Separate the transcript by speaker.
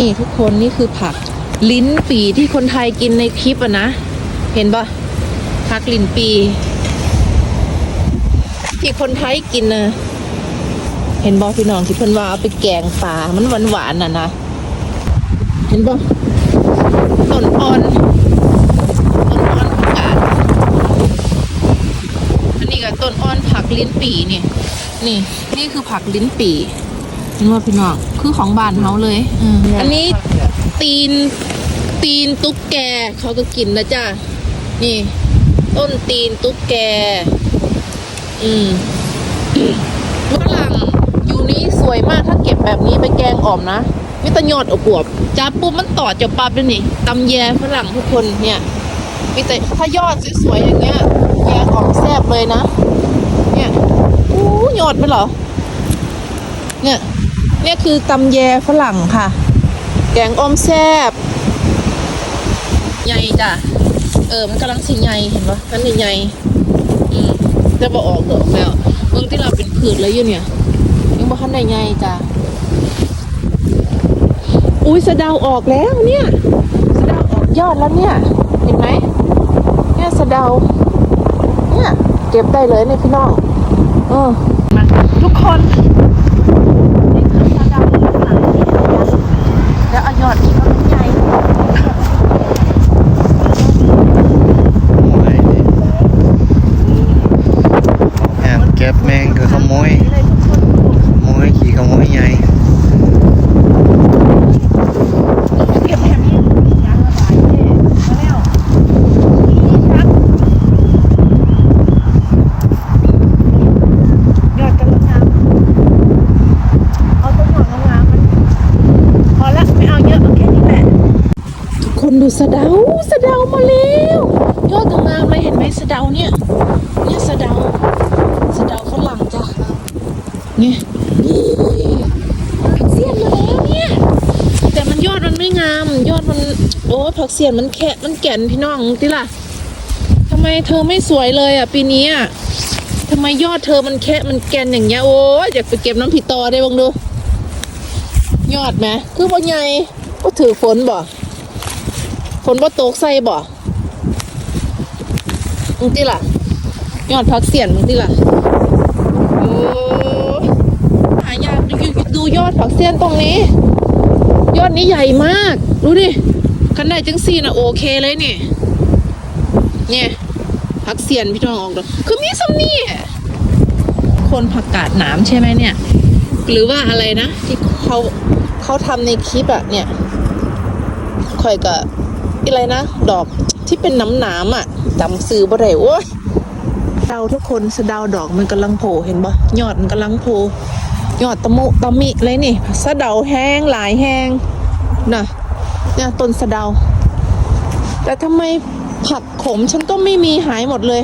Speaker 1: นี่ทุกคนนี่คือผักลิ้นปีที่คนไทยกินในคลิปอะนะ เห็นปะผักลิ้นปี ที่คนไทยกินนะเห็นบอพี่น้องที่เพิ่นว่าเอาไปแกงปลามันหวานหวานๆน่ะนะ เห็นบอต้นอ่อนต้นอ่อนผักกาดอันนี้ก็ต้นอ่อนผักลิ้นปีนี่นี่ นี่คือผักลิ้นปีเห็นว่าพี่น้อง คือของบ้านเฮาเลยอืมอันนี้ตีนตีนตุ๊กแกเขาก็กินนะจ้ะนี่ ต้นตีนตุ๊กแก อืมฝรั่งอยู่นี้สวยมากถ้าเก็บแบบนี้ไปแกงอ่อมนะมิตรยอดอบวบจับปุ๊บมันต่อจะปับเลยนี่ตำแยฝรั่งทุกคนเนี่ยมีแต่ถ้ายอดสวยๆอย่างเงี้ยแกงอ่อมแซ่บเลยนะ เนี่ยอู้ยอดไปเหรอเนี่ย เนี่ยคือตำแยฝรั่งค่ะ แกงอ่อมแซบใหญ่จ้ะ เออ มันกำลังสิใหญ่เห็นปะนั่นใหญ่อืมจะบอออกดอกแล้วเบิ่งที่เราเป็นผืดเลยอยู่เนี่ยยังบ่ทันได้ใหญ่จ้ะ อุ้ยสะเดาออกแล้วเนี่ย สะเดาออกยอดแล้วเนี่ย เห็นไหมเนี่ยสะเดา เนี่ยเก็บได้เลยเนี่ยพี่น้องเออมาทุกคน อาแค่นี้แหละทุกคนดูสะเดาสะเดามาแล้วยอดงามเลยเห็นไหมสะเดาเนี่ยสะเดาสะเดาฝรั่งจ้ะเนี่ยนี่ผักเสี้ยนมาแล้วเนี่ย แต่มันยอดมันไม่งาม ยอดมัน โอ้ยผักเสียนมันแค่มันแก่นพี่น้องติล่ะทำไมเธอไม่สวยเลยอะ ปีนี้อะทำไมยอดเธอมันแค่มันแก่นอย่างเงี้ยโอ้ยอยากไปเก็บน้ำผิดตอได้บ้างดู ยอดไหมคือบ่ใหญ่ก็ถือฝนบ่ฝนบ่ตกใส่บ่มึงติล่ะยอดผักเสียนมึงติล่ะโอ้ยหายาก ดูยอดผักเสียนตรงนี้ ยอดนี้ใหญ่มาก ดูดิคันได้จังซี่นะโอเคเลยนี่ เนี่ยผักเสียนพี่น้องออกดอกคือมีซัมนี่คนผักกาดหนามใช่ไหมเนี่ย หรือว่าอะไรนะ ที่เขาเขาทำในคลิปอะเนี่ยคอยกับอะไรนะ ดอกที่เป็นน้ำหนามอะจำซื้อบ่ได้โอ้ยเดาทุกคนสะดาวดอกมันกำลังโผล่เห็นปะยอดมันกำลังโผล่ ยอดตะมุตะมิเลยนี่สะเดาแห้งหลายแห้งนะเนี่ยต้นสะเดา แต่ทำไมผักขมฉันก็ไม่มีหายหมดเลย